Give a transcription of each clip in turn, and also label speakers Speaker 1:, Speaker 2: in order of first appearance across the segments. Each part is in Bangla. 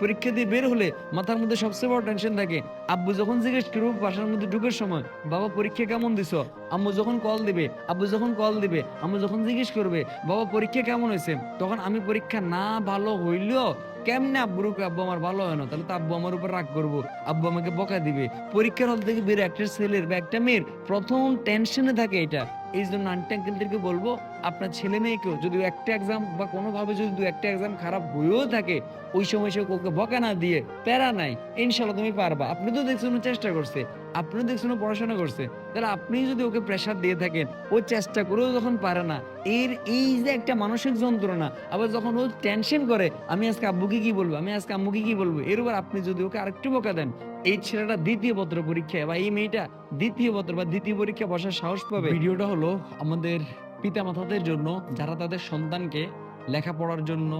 Speaker 1: পরীক্ষা দিয়ে বের হলে মাথার মধ্যে সবচেয়ে বড় টেনশন থাকে। আব্বু যখন জিজ্ঞেস করব, বাসার মধ্যে ঢুকের সময়, বাবা, পরীক্ষা কেমন দিছো? আম্মু যখন কল দিবে, আব্বু যখন কল দিবে, আম্মু যখন জিজ্ঞেস করবে, বাবা, পরীক্ষা কেমন হয়েছে? তখন আমি পরীক্ষা না ভালো হইলেও কেমনে আব্বুর আব্বু, আমার ভালো হয় না, তাহলে তো আব্বু আমার উপর রাগ করব, আব্বু আমাকে বকা দিবে। পরীক্ষার হল থেকে বের একটা ছেলের বা একটা মেয়ের প্রথম টেনশনে থাকে এটা। এই জন্য আন্টি আঙ্কেলদেরকে বলব, আপনার ছেলে মেয়েকেও যদি একটা এক্সাম বা কোনোভাবে যদি দু একটা এক্সাম খারাপ হয়েও থাকে, ওই সময় সে ওকে বকা না দিয়ে প্যারা নাই। ইনশাল্লাহ তুমি পারবা। আপনি তো দেখছেন চেষ্টা করছে। আপনি দেখছেন ও পড়াশোনা করছে, তাহলে আপনি যদি ওকে প্রেশার দিয়ে থাকেন, ও চেষ্টা করেও যখন পারে না, এর এই যে একটা মানসিক যন্ত্রণা, আবার যখন ও টেনশন করে, আমি আজকে আব্বুকে কি বলব, আমি আজকে আম্মুকে কি বলব, এর উপর আপনি যদি ওকে আরেকটু বকা দেন, এই ছেলেটা দ্বিতীয় পত্র পরীক্ষায়, বা এই মেয়েটা দ্বিতীয় পত্র বা দ্বিতীয় পরীক্ষা বসার সাহস পাবে। ভিডিওটা হলো আমাদের পিতা মাতাদের জন্য, যারা তাদের সন্তানকে লেখাপড়ার জন্য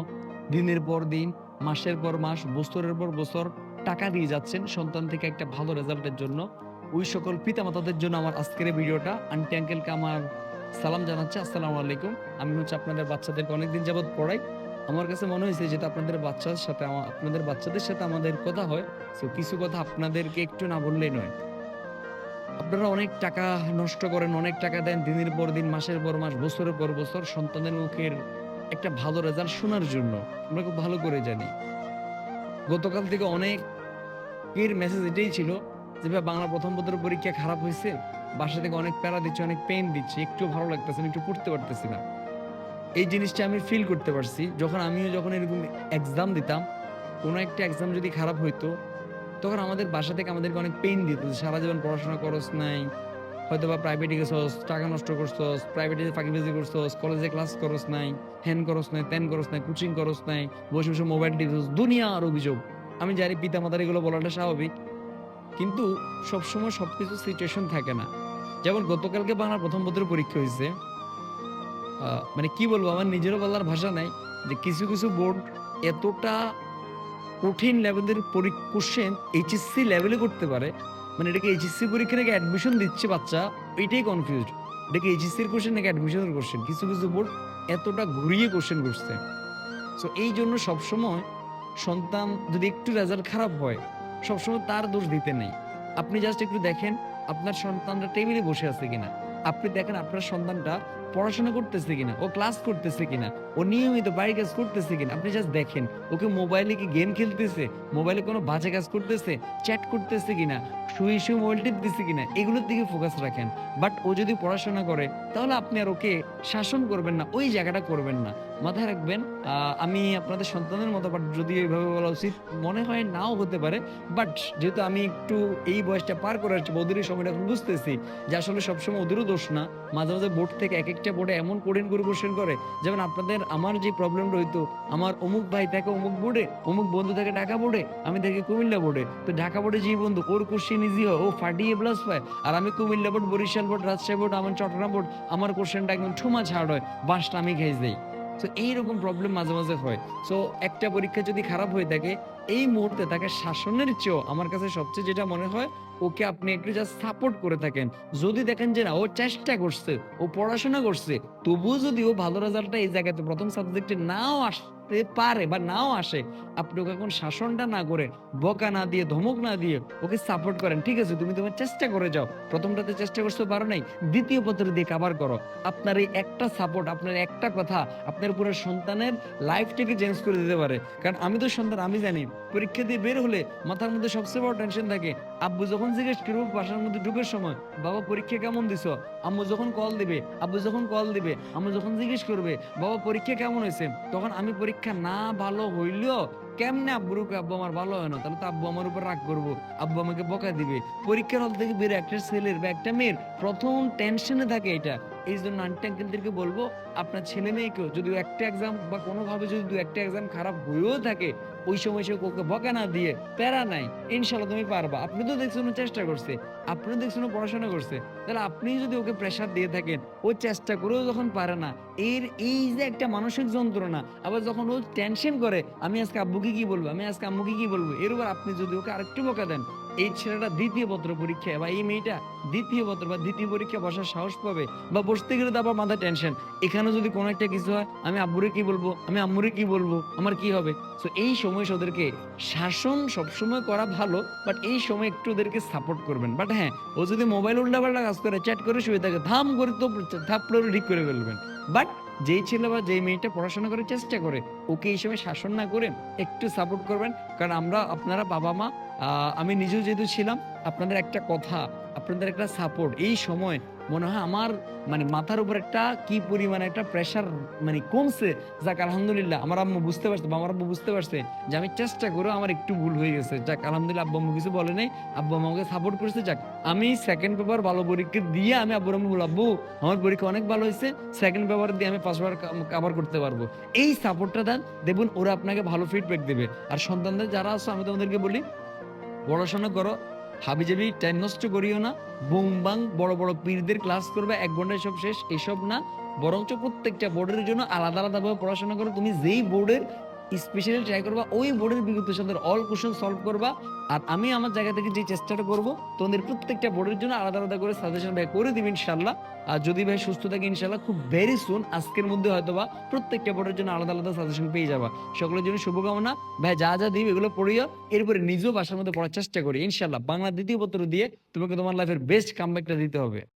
Speaker 1: দিনের পর দিন, মাসের পর মাস, বছরের পর বছর টাকা দিয়ে যাচ্ছেন সন্তান থেকে একটা ভালো রেজাল্টের জন্য। ওই সকল পিতা মাতাদের জন্য আমার আজকের ভিডিওটা। আন্টি আঙ্কেলকে আমার সালাম জানাচ্ছি। আসসালামু আলাইকুম। আমি হচ্ছে আপনাদের বাচ্চাদেরকে অনেকদিন যাবৎ পড়াই। আমার কাছে মনে হয়েছে যেটা আপনাদের বাচ্চার সাথে আপনাদের বাচ্চাদের সাথে আমাদের কথা হয়। তো কিছু কথা আপনাদেরকে একটু না বললেই নয়। আপনারা অনেক টাকা নষ্ট করেন, অনেক টাকা দেন দিনের পর দিন, মাসের পর মাস, বছরের পর বছর সন্তানের মুখের একটা ভালো রেজাল্ট শোনার জন্য। আমরা খুব ভালো করে জানি। গতকাল থেকে অনেক এর মেসেজ এটাই ছিল যে, ভাই, বাংলা প্রথম পত্র পরীক্ষা খারাপ হয়েছে। বাসা থেকে অনেক প্যারা দিচ্ছে, অনেক পেন দিচ্ছে। একটু ভালো লাগতেছে না, একটু পড়তে পারতেছি না। এই জিনিসটা আমি ফিল করতে পারছি। যখন আমিও যখন এরকম এক্সাম দিতাম, কোনো একটা এক্সাম যদি খারাপ হইতো, তখন আমাদের বাসা থেকে আমাদেরকে অনেক পেইন দিত সারা জীবন পড়াশোনা করস নাই। হয়তো বা প্রাইভেটে গেছস, টাকা নষ্ট করছস প্রাইভেটে ফাঁকিবাজি করছস কলেজে ক্লাস করস নাই হ্যান করস নাই ত্যান করস নাই কোচিং করস নাই, বসে বসে মোবাইল টিপস দুনিয়া আর অভিযোগ। আমি জানি পিতা মাতার এগুলো বলাটা স্বাভাবিক, কিন্তু সবসময় সবকিছু সিচুয়েশন থাকে না। যেমন গতকালকে বাংলা প্রথম পত্রের পরীক্ষা হয়েছে মানে কি বলব, আমার নিজেরও বলার ভাষা নাই যে কিছু কিছু বোর্ড এতটা কঠিন লেভেলের কোশ্চেন এইচএসসি লেভেলে করতে পারে মানে এটাকে এইচএসসি পরীক্ষা নাকি অ্যাডমিশন দিচ্ছে বাচ্চা, এটাই কনফিউজড এটাকে এইচএসসির কোশ্চেন নাকি অ্যাডমিশনের কোশ্চেন কিছু কিছু বোর্ড এতটা ঘুরিয়ে কোশ্চেন করছে। সো এই জন্য সবসময় সন্তান যদি একটু রেজাল্ট খারাপ হয়, সবসময় তার দোষ দিতে নেই। আপনি জাস্ট একটু দেখেন, আপনার সন্তানটা টেবিলে বসে আছে কিনা। আপনি দেখেন আপনার সন্তানটা পড়াশোনা করতেছে কিনা, ও ক্লাস করতেছে কিনা, ও নিয়মিত বাড়ির কাজ করতেছে কিনা। আপনি জাস্ট দেখেন, ওকে মোবাইলে কি গেম খেলতেছে? মোবাইলে কোনো বাজে কাজ করতেছে? চ্যাট করতেছে কিনা? শুয়ে শুয়ে মোবাইল টিপতেছে কিনা? এগুলোর দিকে ফোকাস রাখেন। বাট ও যদি পড়াশোনা করে, তাহলে আপনি আর ওকে শাসন করবেন না, ওই জায়গাটা করবেন না। মাথায় রাখবেন আমি আপনাদের সন্তানের মতো বাট যদি এইভাবে বলা উচিত, মনে হয় নাও হতে পারে বাট যেহেতু আমি একটু এই বয়সটা পার করে আসছি ওদেরই সময়টা এখন বুঝতেছি যে আসলে সবসময় ওদেরও দোষ না, মাঝে মাঝে বোর্ড থেকে এক একটা বোর্ডে এমন কঠিন করে কোশ্চেন করে, যেমন আপনাদের, আমার যে প্রবলেমটা হইতো আমার অমুক ভাই থাকে অমুক বোর্ডে, অমুক বন্ধু থাকে ঢাকা বোর্ডে, আমি থাকি কুমিল্লা বোর্ডে, তো ঢাকা বোর্ডে যে বন্ধু, ওর কোশ্চেন ইজি হয়, ও ফাটিয়ে প্লাস পায়, আর আমি Comilla board, Barisal board, Rajshahi board, আমার চট্টগ্রাম বোর্ড, আমার কোশ্চেনটা একদম ঠুমা ছাড় হয়, বাসটা আমি খেয়ে দেই তো এইরকম প্রবলেম মাঝে মাঝে হয়। সো একটা পরীক্ষা যদি খারাপ হয়ে থাকে, এই মুহূর্তে তাকে শাসনের চেয়েও আমার কাছে সবচেয়ে যেটা মনে হয়, ওকে আপনি একটু জাস্ট সাপোর্ট করে থাকেন। যদি দেখেন যে না, ও চেষ্টা করছে, ও পড়াশোনা করছে, তবুও যদি ও ভালো রেজাল্টটা এই জায়গাতে প্রথম সাবজেক্টে নাও আসতে পারে বা নাও আসে, আপনি ওকে এখন শাসনটা না করে, বকা না দিয়ে, ধমক না দিয়ে ওকে সাপোর্ট করেন। ঠিক আছে, তুমি তোমার চেষ্টা করে যাও। প্রথমটাতে চেষ্টা করতে পারো নাই। দ্বিতীয় পত্র দিয়ে কাবার করো। আপনার এই একটা সাপোর্ট আপনার একটা কথা আপনার পুরো সন্তানের লাইফটাকে চেঞ্জ করে দিতে পারে। কারণ আমি তো সন্তান, আমি জানি, পরীক্ষা দিয়ে বের হলে মাথার মধ্যে সবচেয়ে বড় টেনশন থাকে, আব্বু যখন জিজ্ঞেস করব, বাসার মধ্যে ঢুকের সময়, বাবা, পরীক্ষা কেমন দিছ? আম্মু যখন কল দিবে, আব্বু যখন কল দিবে, আম্মু যখন জিজ্ঞেস করবে, বাবা, পরীক্ষা কেমন হয়েছে? তখন আমি পরীক্ষা না ভালো হইলেও কেমনে আব্বুর আব্বু আমার ভালো হয় না? তাহলে তো আব্বু আমার উপর রাগ করব। আব্বু আমাকে বকা দিবে। পরীক্ষার হল থেকে বের একটা ছেলের বা একটা মেয়ের। প্রথম টেনশনে থাকে এটা। এই জন্য আন্টি আঙ্কেলদেরকে বলব, আপনার ছেলে মেয়েকেও যদি একটা এক্সাম বা কোনোভাবে যদি দু একটা এক্সাম খারাপ হয়েও থাকে, ওই সময় সে ওকে বকা না দিয়ে প্যারা নাই, ইনশাল্লাহ তুমি পারবা। আপনি তো দেখছেন চেষ্টা করছে, আপনি দেখছেন পড়াশোনা করছে, তাহলে আপনি যদি ওকে প্রেশার দিয়ে থাকেন, ও চেষ্টা করেও যখন পারে না, এর এই যে একটা মানসিক যন্ত্রণা, আবার যখন ও টেনশন করে, আমি আজকে আব্বুকে কি বলব, আমি আজকে আম্মুকে কি বলব, এর উপর আপনি যদি ওকে আরেকটু বকা দেন এই ছেলেটা দ্বিতীয় পত্র পরীক্ষায় বা এই মেয়েটা দ্বিতীয় পত্র বা দ্বিতীয় পরীক্ষা বসার সাহস পাবে, বা বসতে গেলে তো আবার মাথায় টেনশন এখানে যদি কোনো একটা কিছু হয়, আমি আব্বুরে কি বলব? আমি আম্মুরে কি বলব? আমার কি হবে? তো এই সময় ওদেরকে শাসন সবসময় করা ভালো বাট এই সময় একটু ওদেরকে সাপোর্ট করবেন। বাট হ্যাঁ ও যদি মোবাইল উল্টাপাল্টা কাজ করে চ্যাট করে শুয়ে থাকে ধাম করে তো থাপড়ে, ঠিক করে ফেলবেন। বাট যেই ছেলে বা যেই মেয়েটা পড়াশোনা করার চেষ্টা করে, ওকে হিসেবে শাসন না করে একটু সাপোর্ট করবেন। কারণ আমরা, আপনারা বাবা মা আমি নিজেও যেহেতু ছিলাম, আপনাদের একটা কথা, আপনাদের একটা সাপোর্ট এই সময় মনে হয় আমার মানে মাথার উপর একটা কি পরিমাণে একটা প্রেশার মানে কমছে। যাক, আলহামদুলিল্লাহ, আমার আম্মু বুঝতে পারছে বা আমার আব্বু বুঝতে পারছে যে আমি চেষ্টা করেও আমার একটু ভুল হয়ে গেছে। যাক, আলহামদুলিল্লাহ, আব্বু আম্মু কিছু বলে নাই, আব্বু আমাকে সাপোর্ট করছে। যাক, আমি সেকেন্ড পেপার ভালো পরীক্ষা দিয়ে আমি আব্বু আম্মু আব্বু, আমার পরীক্ষা অনেক ভালো হয়েছে সেকেন্ড পেপার দিয়ে আমি পাঁচবার কাভার করতে পারব। এই সাপোর্টটা দেন, দেখুন ওরা আপনাকে ভালো ফিডব্যাক দেবে। আর সন্তানদের যারা আছে, আমি তোমাদেরকে বলি, পড়াশোনা করো হাবিজাবি টাইম নষ্ট করিও না। বুংবাং বড় বড় পীরদের ক্লাস করবে, এক ঘন্টায় সব শেষ, এসব না। বরঞ্চ প্রত্যেকটা বোর্ডের জন্য আলাদা আলাদা ভাবে পড়াশোনা করো। তুমি যেই বোর্ডের স্পেশালি ট্রাই করবা, ওই বোর্ডের বিগত সাথে অল কোশ্চেন সলভ করবা। আর আমি আমার জায়গা থেকে যে চেষ্টাটা করব, তোমাদের প্রত্যেকটা বোর্ডের জন্য আলাদা আলাদা করে সাজেশন ভাই করে দিবি ইনশাল্লাহ আর যদি ভাই সুস্থ থাকে ইনশাল্লাহ খুব ভেরি সুন আজকের মধ্যে হয়তো বা প্রত্যেকটা বোর্ডের জন্য আলাদা আলাদা সাজেশন পেয়ে যাবা। সকলের জন্য শুভকামনা। ভাই যা যা দিবে এগুলো পড়িও, এরপরে নিজেও বাসার মধ্যে পড়ার চেষ্টা করি। ইনশাল্লাহ বাংলা দ্বিতীয় পত্র দিয়ে তোমাকে তোমার লাইফের বেস্ট কামব্যাকটা দিতে হবে।